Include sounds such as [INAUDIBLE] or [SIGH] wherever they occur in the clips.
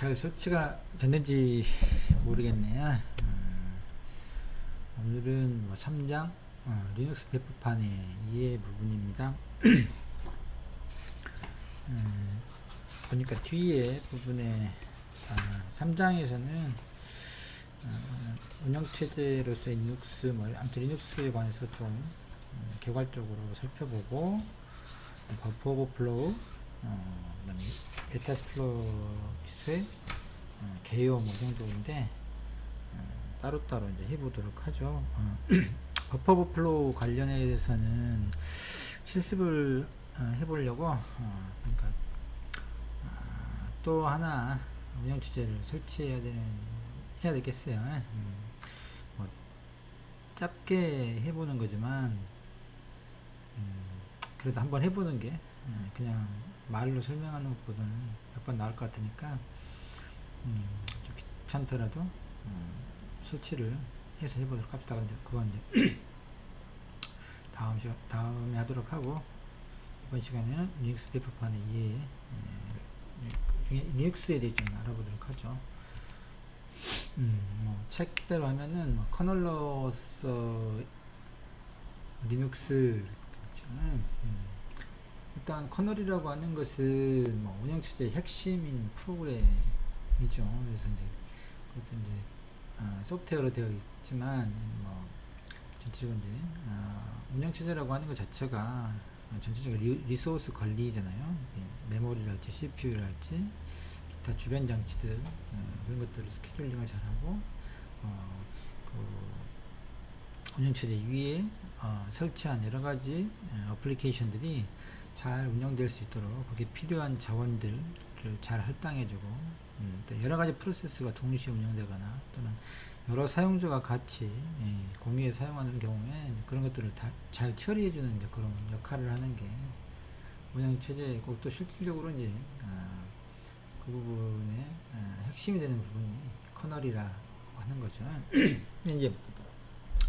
잘 설치가 됐는지 모르겠네요. 음, 오늘은 뭐 3장 어, 리눅스 배포판의 이해 부분입니다. [CLEARS THROAT] 음, 보니까 뒤에 부분에 아, 3장에서는 어, 운영체제로서의 리눅스, 뭐, 아무튼 리눅스에 관해서 좀 음, 개괄적으로 살펴보고 버퍼 오버플로우, 어, 그다음에 메타스플로이스의 어, 개요 뭐 정도인데 어, 따로따로 이제 해보도록 하죠. 어, [CLEARS THROAT] 버퍼 오버플로우 관련해서는 실습을 어, 해보려고 어, 그러니까 아, 또 하나 운영 체제를 설치해야 되는 해야 되겠어요. 음, 뭐 짧게 해보는 거지만 음, 그래도 한번 해보는 게 예, 그냥 말로 설명하는 것보다는 몇 번 나을 것 같으니까 음, 좀 귀찮더라도 음, 설치를 해서 해보도록 합시다. 근데 그건 이제 [CLEARS THROAT] 다음 시 다음에 하도록 하고 이번 시간에는 리눅스 배포판의 이해 예, 그 중에 리눅스에 대해 좀 알아보도록 하죠. 음, 뭐 책대로 하면은 뭐 커널러서 리눅스 음, 일단 커널이라고 하는 것은 뭐 운영체제의 핵심인 프로그램이죠. 그래서 이제 그것도 이제 아, 소프트웨어로 되어 있지만 뭐 전체적으로 이제 아, 운영체제라고 하는 것 자체가 전체적인 리, 리소스 관리잖아요. 예, 메모리랄지 CPU랄지 기타 주변 장치들 어, 그런 것들을 스케줄링을 잘하고 어, 그 운영체제 위에 어, 설치한 여러 가지 어, 어플리케이션들이 잘 운영될 수 있도록 거기에 필요한 자원들을 잘 할당해주고 음, 또 여러 가지 프로세스가 동시에 운영되거나 또는 여러 사용자가 같이 예, 공유해 사용하는 경우에 그런 것들을 다 잘 처리해주는 이제 그런 역할을 하는 게 운영 체제이고 또 실질적으로 이제 아, 그 부분의 아, 핵심이 되는 부분이 커널이라고 하는 거죠. [CLEARS THROAT] 이제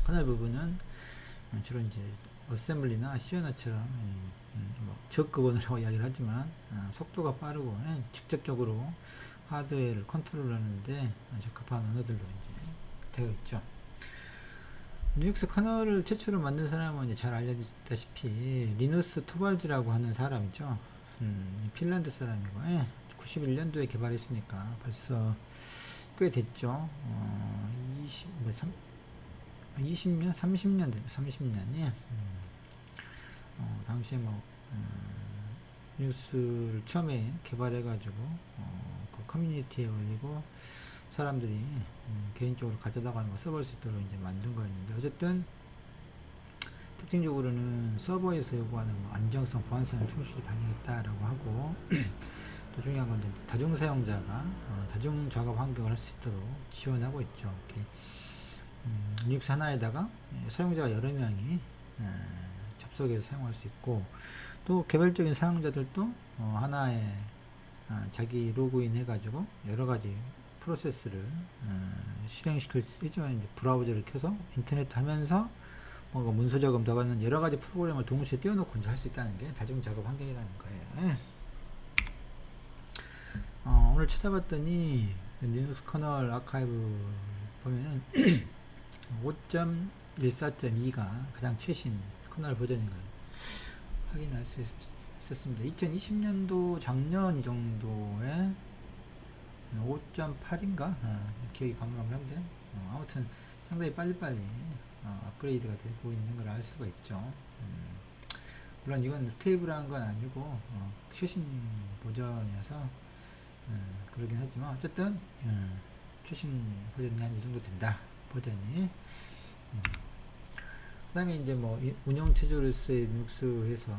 커널 부분은 주로 이제 어셈블리나 시어나처럼 음, 음, 뭐 저급언이라고 [LAUGHS] 이야기를 하지만 아, 속도가 빠르고 예, 직접적으로 하드웨어를 컨트롤하는데 적합한 언어들로 되어 있죠. 리눅스 커널을 최초로 만든 사람은 이제 잘 알려졌다시피 리누스 토발즈라고 하는 사람이죠. 음, 핀란드 사람이고 예, 91년도에 개발했으니까 벌써 꽤 됐죠. 어, 20, 뭐 3, 20년, 30년 됐 30년이. 음, 어, 당시에 뭐 음, 뉴스를 처음에 개발해가지고 어, 그 커뮤니티에 올리고 사람들이 음, 개인적으로 가져다가 뭐 써볼 수 있도록 이제 만든 거였는데 어쨌든 특징적으로는 서버에서 요구하는 뭐 안정성, 보안성을 충실히 반영했다라고 하고 [CLEARS THROAT] 또 중요한 건 다중 사용자가 어, 다중 작업 환경을 할 수 있도록 지원하고 있죠. 이렇게, 음, 리눅스 하나에다가 예, 사용자가 여러 명이 에, 접속해서 사용할 수 있고 또 개별적인 사용자들도 어, 하나의 어, 자기 로그인 해가지고 여러 가지 프로세스를 어, 실행시킬 수 있지만 이제 브라우저를 켜서 인터넷 하면서 뭔가 문서 작업 나가는 여러 가지 프로그램을 동시에 띄워놓고 이제 할 수 있다는 게 다중 작업 환경이라는 거예요. 예. 어, 오늘 찾아봤더니 리눅스 커널 아카이브 보면은 [CLEARS THROAT] 5.14.2가 가장 최신 커널 버전인 걸 확인할 수 있, 있었습니다. 2020년도 작년 이 정도에 5.8인가 어, 기억이 가물가물한데 어, 아무튼 상당히 빨리빨리 어, 업그레이드가 되고 있는 걸 알 수가 있죠. 음, 물론 이건 스테이블한 건 아니고 어, 최신 버전이어서 어, 그러긴 하지만 어쨌든 어, 최신 버전이 한 이 정도 된다 버전이 음. 그 다음에 이제 뭐 운영 체제로서의 리눅스에서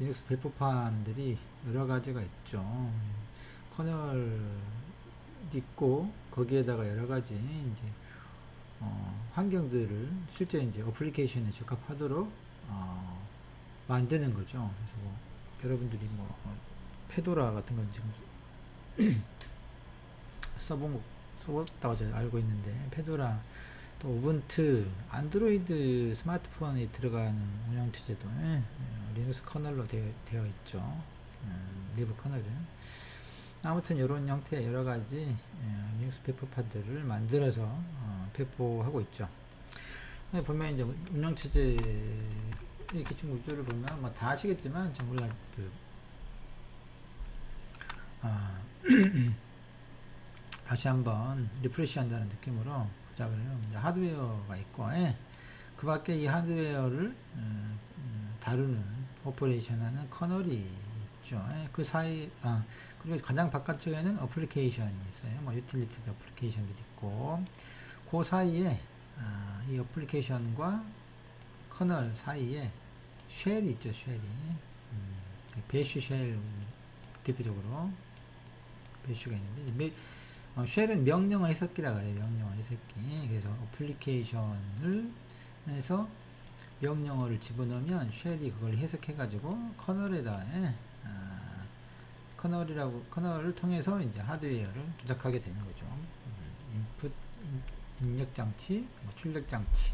리눅스 배포판들이 여러 가지가 있죠. 커널 있고 거기에다가 여러 가지 이제 어, 환경들을 실제 이제 어플리케이션에 적합하도록 어, 만드는 거죠. 그래서 뭐 여러분들이 뭐 어, 페도라 같은 건 지금 [CLEARS THROAT] 써본 써봤다고 제가 알고 있는데 페도라 또 우분투 안드로이드 스마트폰에 들어가는 운영체제도 예, 리눅스 커널로 되어, 되어 있죠. 음, 리브 커널은 아무튼 이런 형태의 여러 가지 예, 리눅스 배포판들을 만들어서 어, 배포하고 있죠. 보면 이제 운영체제 이 기준 구조를 보면 뭐 다 아시겠지만 좀 우리가 그 아, [CLEARS THROAT] 다시 한번 리프레시 한다는 느낌으로 보자 그러면 이제 하드웨어가 있고 예. 그 밖에 이 하드웨어를 음, 음, 다루는 오퍼레이션하는 커널이 있죠. 예. 그 사이 아 그리고 가장 바깥쪽에는 어플리케이션이 있어요. 뭐 유틸리티 어플리케이션들이 있고 그 사이에 아, 이 어플리케이션과 커널 사이에 쉘이 있죠. 쉘이 음, 배슈 쉘 대표적으로 배슈가 있는데 매- 어, 쉘은 명령어 해석기라 그래요. 명령어 해석기. 그래서 어플리케이션을 해서 명령어를 집어넣으면 쉘이 그걸 해석해가지고 커널에다 예, 아, 커널이라고 커널을 통해서 이제 하드웨어를 조작하게 되는 거죠. 음, 인풋 인- 입력 장치, 뭐 출력 장치,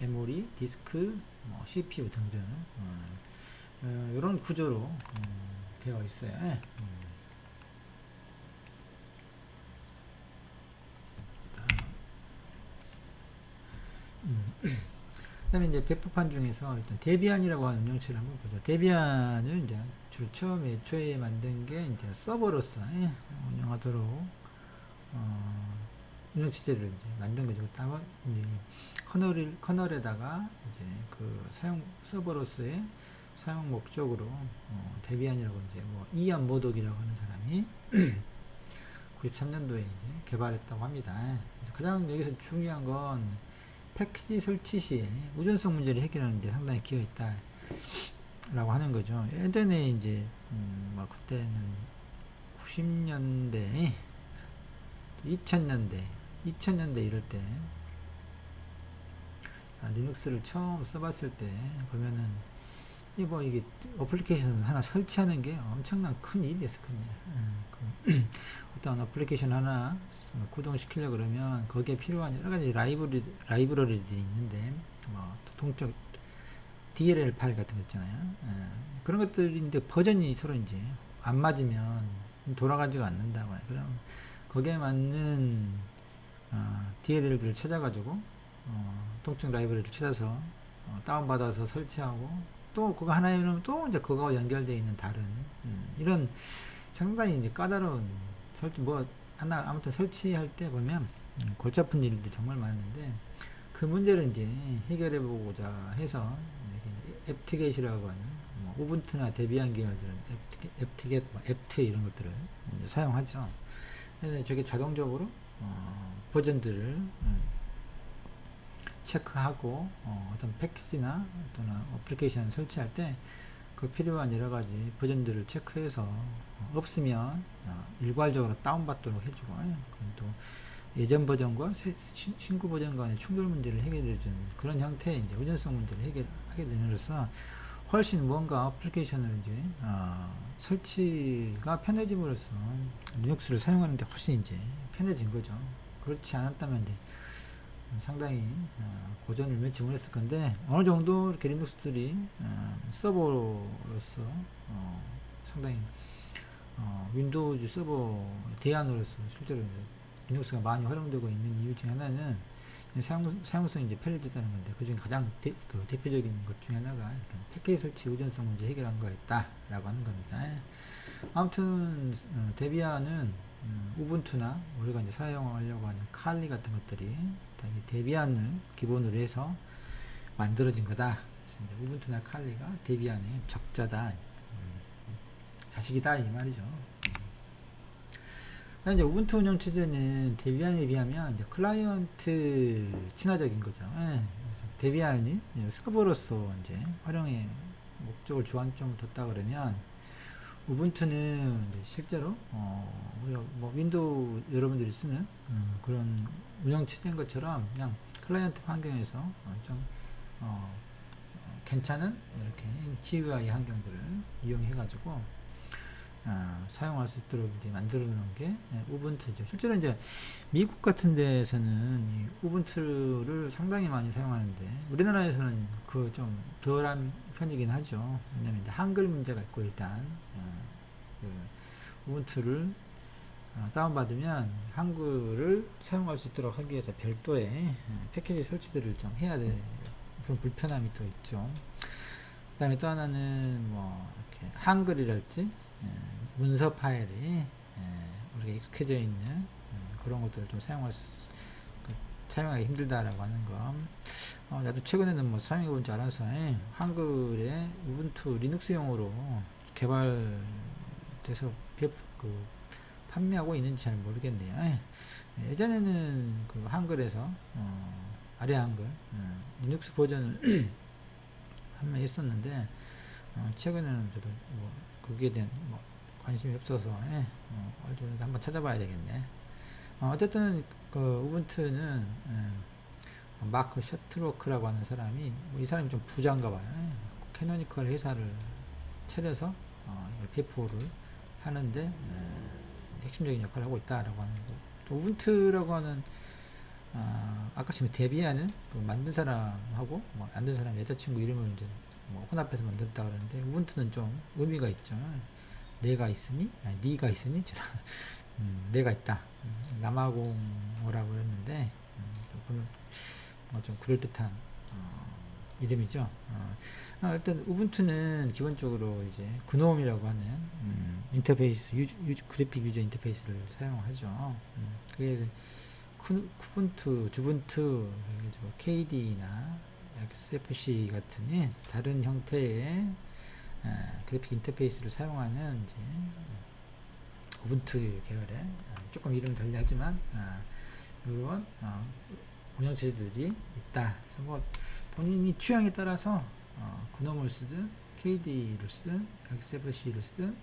메모리, 디스크, 뭐 CPU 등등 어, 이런 구조로 음, 되어 있어요. 예. 음. 그다음에 이제 배포판 중에서 일단 데비안이라고 하는 운영체를 한번 보죠. 데비안을 이제 주로 처음 애초에 만든 게 이제 서버로서 예, 운영하도록 어, 운영체제를 이제 만든 거죠. 다만 이제 커널을 커널에다가 이제 그 사용 서버로서의 사용 목적으로 어, 데비안이라고 이제 뭐 이안 모독이라고 하는 사람이 [CLEARS THROAT] 93년도에 이제 개발했다고 합니다. 그래서 가장 여기서 중요한 건 패키지 설치 시 우전성 문제를 해결하는 데 상당히 기여 있다. 라고 하는 거죠. 예전에 이제, 음, 뭐, 그때는 90년대, 2000년대, 2000년대 이럴 때, 아, 리눅스를 처음 써봤을 때 보면은, 이 뭐, 이게 어플리케이션 하나 설치하는 게 엄청난 큰 일이었어, 큰 일. 음, 그 [CLEARS THROAT] 어떤 어플리케이션 하나 구동시키려 그러면 거기에 필요한 여러 가지 라이브러리, 라이브러리들이 있는데, 뭐, 동적, DLL 파일 같은 거 있잖아요. 예, 그런 것들인데 버전이 서로 이제 안 맞으면 돌아가지가 않는다고 해요. 그럼 거기에 맞는 어, DLL들을 찾아가지고 어, 동적 라이브러리를 찾아서 어, 다운받아서 설치하고 또 그거 하나에는 또 이제 그거와 연결되어 있는 다른 음, 이런 상당히 이제 까다로운 설치 뭐 하나 아무튼 설치할 때 보면 음, 골치 아픈 일들이 정말 많은데 그 문제를 이제 해결해 보고자 해서 앱티겟이라고 하는 뭐 우분투나 데비안 계열들은 앱티겟, 뭐 앱트 이런 것들을 사용하죠. 그래서 저게 자동적으로 어, 버전들을 음, 체크하고 어, 어떤 패키지나 또는 어플리케이션 설치할 때 그 필요한 여러 가지 버전들을 체크해서 어, 없으면 어, 일괄적으로 다운받도록 해주고 예, 또 예전 버전과 새- 신- 신규 버전 간의 충돌 문제를 해결해 주는 그런 형태의 이제 의존성 문제를 해결하게 됨으로써 훨씬 뭔가 어플리케이션을 이제 어, 설치가 편해짐으로써 리눅스를 사용하는데 훨씬 이제 편해진 거죠. 그렇지 않았다면 이제 상당히 어, 고전을 맺지 못했을 건데 어느 정도 이렇게 리눅스들이 어, 서버로서 어, 상당히 어, 윈도우즈 서버 대안으로서 실제로 리눅스가 많이 활용되고 있는 이유 중에 하나는 사용, 사용성이 이제 편리했다는 건데 그 중에 가장 대, 그 대표적인 것 중에 하나가 패키지 설치 의존성 문제 해결한 거였다라고 하는 겁니다. 아무튼 음, 우분투나 우리가 이제 사용하려고 하는 칼리 같은 것들이 다 이 데비안을 기본으로 해서 만들어진 거다. 우분투나 칼리가 데비안의 적자다, 음, 자식이다 이 말이죠. 이제 우분투 운영 체제는 데비안에 비하면 이제 클라이언트 친화적인 거죠. 예. 그래서 데비안이 서버로서 이제 활용의 목적을 주안점을 뒀다 그러면 우분투는 실제로 어뭐 윈도우 여러분들이 쓰는 음, 그런 운영 체제인 것처럼 그냥 클라이언트 환경에서 어, 좀 어, 어, 괜찮은 이렇게 GUI 환경들을 이용해 가지고 아, 사용할 수 있도록 이제 만들어 놓은 게 예, 우분투죠. 실제로 이제 미국 같은 데에서는 이 우분투를 상당히 많이 사용하는데 우리나라에서는 그 좀 덜한 편이긴 하죠. 왜냐면 이제 한글 문제가 있고 일단 어, 그 우분투를 어, 다운받으면 한글을 사용할 수 있도록 하기 위해서 별도의 어, 패키지 설치들을 좀 해야 돼 그런 불편함이 또 있죠. 그 다음에 또 하나는 뭐 이렇게 한글이랄지 예, 문서 파일이 예, 우리가 익숙해져 있는 음, 그런 것들을 좀 사용할 수 그, 사용하기 힘들다라고 하는 거. 어, 나도 최근에는 뭐 사용해 본 줄 알아서 예, 한글에 우분투 리눅스용으로 개발돼서 비- 그 판매하고 있는지 잘 모르겠네요. 예. 예전에는 그 한글에서 어, 아래 한글 어, 리눅스 버전을 [CLEARS THROAT] 판매했었는데 어, 최근에는 저도 뭐 거기에 대한 뭐 관심이 없어서 예, 어, 좀 한번 찾아봐야 되겠네. 어, 어쨌든 그 우분투는 예, 마크 셔틀워크라고 하는 사람이 뭐 이 사람이 좀 부자인가 봐요. 예, 캐노니컬 회사를 차려서 어, 배포를 하는데 예, 핵심적인 역할을 하고 있다라고 하는 거. 또 우분투라고 하는 아, 아까 지금 데비안은 그 만든 사람하고 뭐 만든 사람 여자친구 이름을 이제 뭐 혼합해서 만들었다 그러는데 우분투는 좀 의미가 있죠. 내가 있으니, 아니, 네가 있으니, [LAUGHS] 음, 내가 있다. 음, 남아공어라고 그랬는데 음, 좀 보면 뭐 좀 그럴 듯한 어, 이름이죠. 어, 아, 일단 우분투는 기본적으로 이제 그놈이라고 하는 음, 인터페이스 유저, 유저- 그래픽 유저 인터페이스를 사용하죠. 음, 그게 쿠- 쿠분투, 주분투, KD나 XFC 같은 예, 다른 형태의 아, 그래픽 인터페이스를 사용하는 우분투 계열의 아, 조금 이름이 달리하지만 아, 이런 어, 운영체제들이 있다. 그래서 뭐 본인이 취향에 따라서 어, 그놈을 쓰든 KD를 쓰든 XFC를 쓰든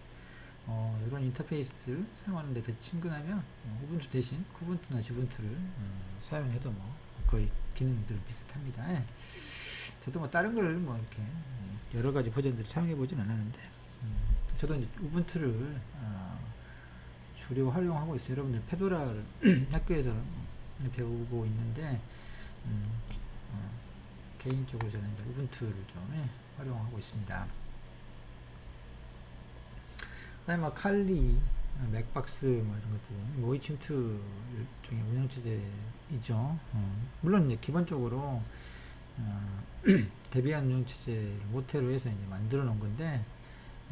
어, 이런 인터페이스를 사용하는 데 더 친근하면 어, 우분투 대신 쿠분투나 주분투를 음, 사용해도 뭐 거의 기능들 비슷합니다. 예. 저도 뭐 다른 걸 뭐 이렇게 예, 여러 가지 버전들을 사용해 보진 않았는데 음, 저도 이제 우분투를 어, 주로 활용하고 있어요. 여러분들 페도라를 [CLEARS THROAT] 학교에서 배우고 있는데 음, 어, 개인적으로 저는 이제 우분투를 좀 예, 활용하고 있습니다. 그다음에 뭐 칼리, 어, 맥박스 뭐 이런 것들 모의 침투 중에 운영 체제이죠. 어, 물론 이제 기본적으로 어, 대비한 운영 체제를 모태로 해서 이제 만들어 놓은 건데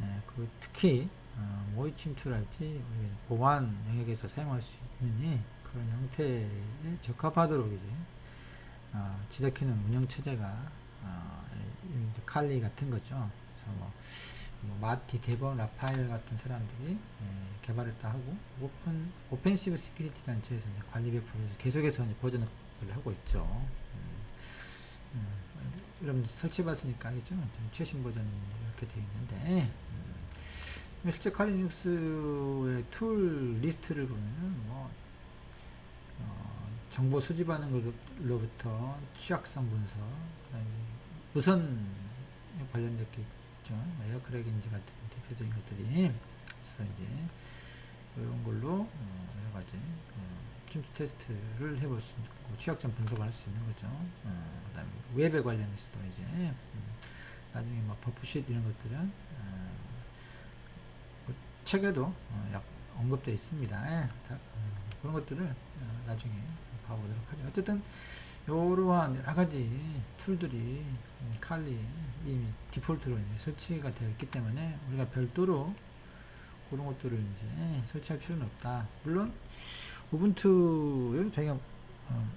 예, 그 특히 어, 모의 침투랄지 우리 보안 영역에서 사용할 수이 그런 형태에 적합하도록 이제 어, 지덕해놓은 운영 체제가 어, 칼리 같은 거죠. 그래서 뭐, 뭐 마티, 데번, 라파엘 같은 사람들이 예, 개발했다 하고 오픈 오펜시브 시큐리티 단체에서 관리 배포를 해서 계속해서 버전을 하고 있죠. 음, 음, 여러분 설치해봤으니까 알겠죠? 좀 최신 버전이 이렇게 되어 있는데 음, 실제 칼리눅스의 툴 리스트를 보면은 뭐 어, 정보 수집하는 것로부터 취약성 분석, 무선 관련된 게 있죠. 에어크랙인지 같은 대표적인 것들이 그래서 이제 이런 걸로 어, 여러 가지 어, 침투 테스트를 해볼 수 있고 취약점 분석을 할 수 있는 거죠. 어, 그다음에 웹에 관련해서도 이제 음, 나중에 뭐 버프쉿 이런 것들은 어, 그 책에도 어, 약 언급되어 있습니다. 예, 다, 어, 그런 것들을 어, 나중에 봐보도록 하죠. 어쨌든 이러한 여러 가지 툴들이 음, 칼리에 이미 디폴트로 이제 설치가 되어 있기 때문에 우리가 별도로 그런 것들을 이제 설치할 필요는 없다. 물론 우분투를 자기가 어,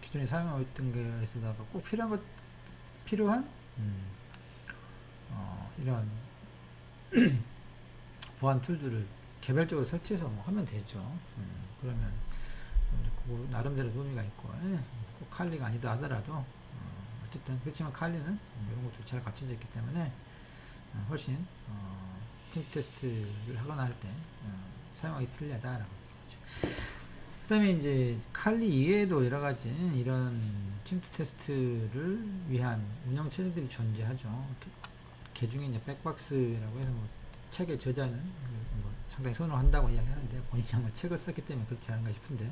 기존에 사용하고 있던 것에다가 꼭 필요한 것 필요한 음, 어, 이런 [CLEARS THROAT] 보안 툴들을 개별적으로 설치해서 뭐 하면 되죠. 음, 그러면 그 나름대로 의미가 있고 예, 꼭 칼리가 아니다 하더라도 어, 어쨌든 그렇지만 칼리는 이런 것들이 잘 갖춰져 있기 때문에 어, 훨씬 어, 팀 테스트를 하거나 할때 어, 사용하기 편리하다라고 거죠. 그 다음에 이제 칼리 이외에도 여러 가지 이런 침투 테스트를 위한 운영 체제들이 존재하죠. 개 중에 이제 백박스라고 해서 뭐 책에 저자는 뭐 상당히 선호한다고 이야기하는데 본인이 아마 책을 썼기 때문에 그렇지 않은가 싶은데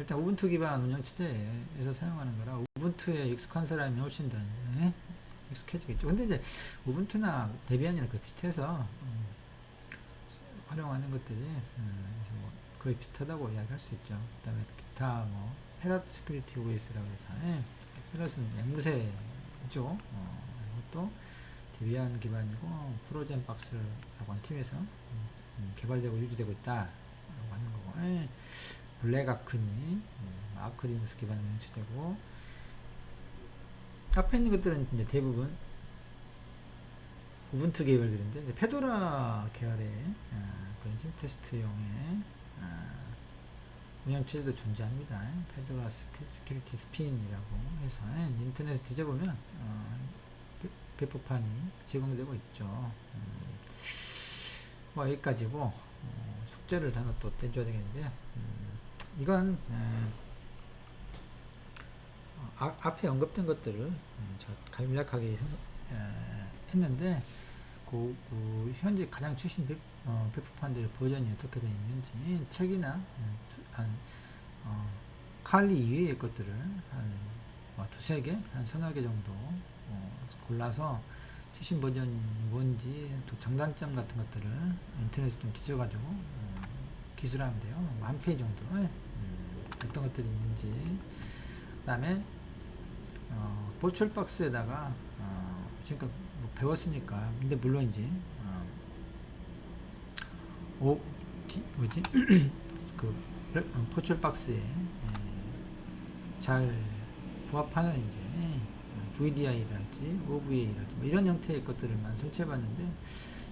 일단 우분투 기반 운영 체제에서 사용하는 거라 우분투에 익숙한 사람이 훨씬 더 예? 익숙해지겠죠. 근데 이제 우분투나 데비안이랑 그 비슷해서 음, 활용하는 것들이 음, 뭐 거의 비슷하다고 이야기할 수 있죠. 그다음에 기타 뭐 페럿 시큐리티 OS라고 해서 예, 페럿은 앵무새죠. 어, 이것도 데비안 기반이고 프로젠 박스라고 하는 팀에서 음, 음, 개발되고 유지되고 있다라고 하는 거고 예, 블랙 아크니 예, 아크리누스 기반 운영체제고 앞에 있는 것들은 이제 대부분 우분투 계열들인데 페도라 계열의 아, 그런 심 테스트용의 아, 운영 체제도 존재합니다. 페도라 스큐- 스큐리티 스핀이라고 해서 인터넷에 뒤져보면 어, 배- 배포판이 제공되고 있죠. 음, 뭐 여기까지고 어, 숙제를 하나 또 떼줘야 되겠는데요. 음, 이건 아, 앞에 언급된 것들을 음, 제가 간략하게 생- 에, 했는데 그, 그 현재 가장 최신 배, 어, 배포판들의 버전이 어떻게 되어 있는지 책이나 음, 두- 한 어, 칼리 이외의 것들을 한 어, 두세 개, 한 서너 개 정도 어, 골라서 최신 버전이 뭔지 또 장단점 같은 것들을 인터넷에 좀 뒤져가지고 어, 기술하면 돼요. 뭐한 페이지 정도. 음, 어떤 것들이 있는지. 그 다음에 어, 보철 박스에다가 어, 지금 뭐 배웠으니까. 근데 물론 이제 어, 오 디- 뭐지? [CLEARS THROAT] 그 별- 어, 포철 박스에 에, 잘 부합하는 이제 어, VDI랄지 OVA랄지 뭐 이런 형태의 것들을만 설치해 봤는데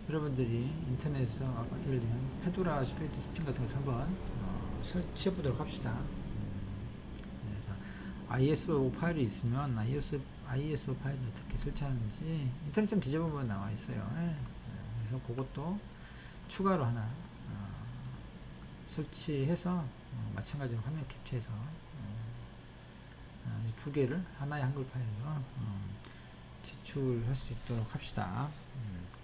여러분들이 인터넷에서 아까 예를 들면 페도라 시큐리티 스핀 같은 것을 한번 어, 설치해 보도록 합시다. ISO 파일이 있으면 ISO, ISO 파일을 어떻게 설치하는지 인터넷 좀 뒤져보면 나와 있어요. 예. 예, 그래서 그것도 추가로 하나 어, 설치해서 어, 마찬가지로 화면 캡처해서 어, 어, 이두 개를 하나의 한글 파일로 어, 제출할 수 있도록 합시다. 음.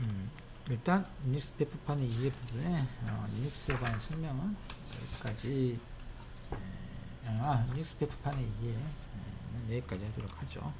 음, 일단 리눅스 배포판의 이해 부분에 어, 리눅스에 관한 설명은 여기까지 에, 아 리눅스 배포판의 이해는 여기까지 하도록 하죠.